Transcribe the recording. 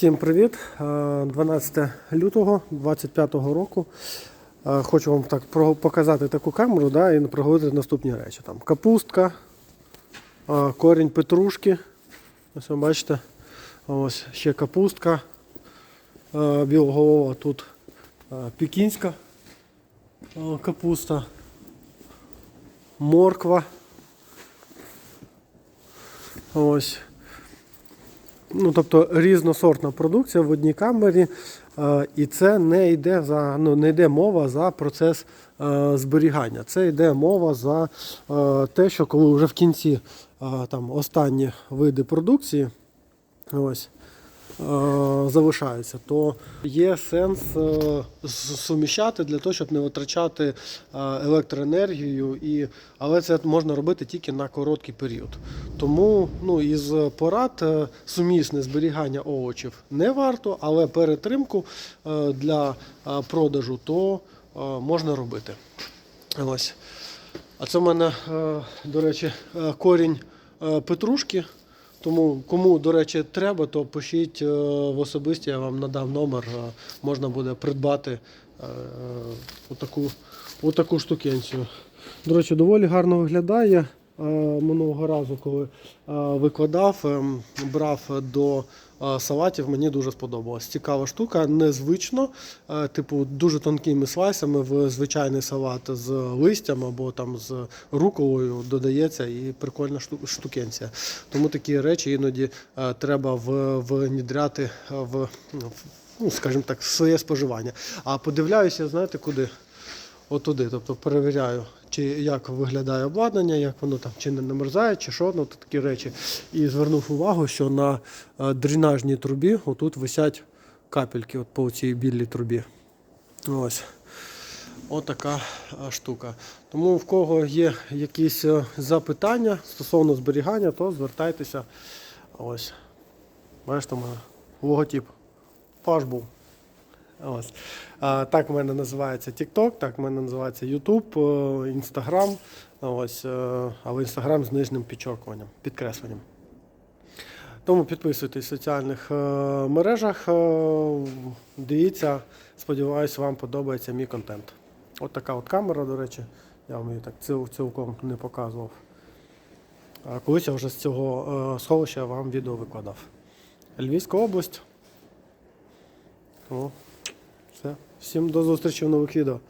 Всім привіт! Е, 12 лютого 2025 року. Е, Хочу вам так показати таку камеру да, і проговорити наступні речі. Там капустка, е, корінь петрушки. Ось ви бачите. Ось ще капустка е, білоголова, тут е, пекінська е, капуста, морква. Ось ну, тобто різносортна продукція в одній камері, е, і це не йде за ну, не йде мова за процес е, зберігання. Це йде мова за е, те, що коли вже в кінці там останні види продукції ось, залишаються, то є сенс е, суміщати для того, щоб не витрачати е, електроенергію, і, але це можна робити тільки на короткий період. Тому ну, із порад е, сумісне зберігання овочів не варто, але перетримку е, для е, продажу то е, можна робити. Ось. А це в мене, е, до речі, е, корінь е, петрушки. Тому кому, до речі, треба, то пишіть е, в особисті, я вам надав номер, е, можна буде придбати е, отаку, отаку штукенцію. До речі, доволі гарно виглядає. Е, Минулого разу, коли е, викладав, ем, брав до е, салатів, мені дуже сподобалось. Цікава штука, незвично, типу дуже тонкими слайсами в звичайний салат з листям або там з руколою додається і прикольна шту- штукенція. Тому такі речі іноді треба внідряти в, в ну, скажімо так, своє споживання. А подивляюся, знаєте, куди? Отуди, тобто перевіряю, чи як виглядає обладнання, як воно там чи не намерзає, чи що, ну такі речі. І звернув увагу, що на е, дренажній трубі отут висять капельки от по цій білій трубі. Ось. Отака е, штука. Тому в кого є якісь е, запитання стосовно зберігання, то звертайтеся. Ось. Бачите, у мене логотип. Паш був. Ось. Так в мене називається TikTok, так в мене називається YouTube, е, Instagram. Ось, е, але Instagram з нижнім підчеркуванням, підкресленням. Тому підписуйтесь в соціальних е, мережах. дивіться, сподіваюся, вам подобається мій контент. От така от камера, до речі, я вам її так цілком не показував. А колись я вже з цього сховища вам відео викладав. Львівська область. Все. Всім до зустрічі в нових відео.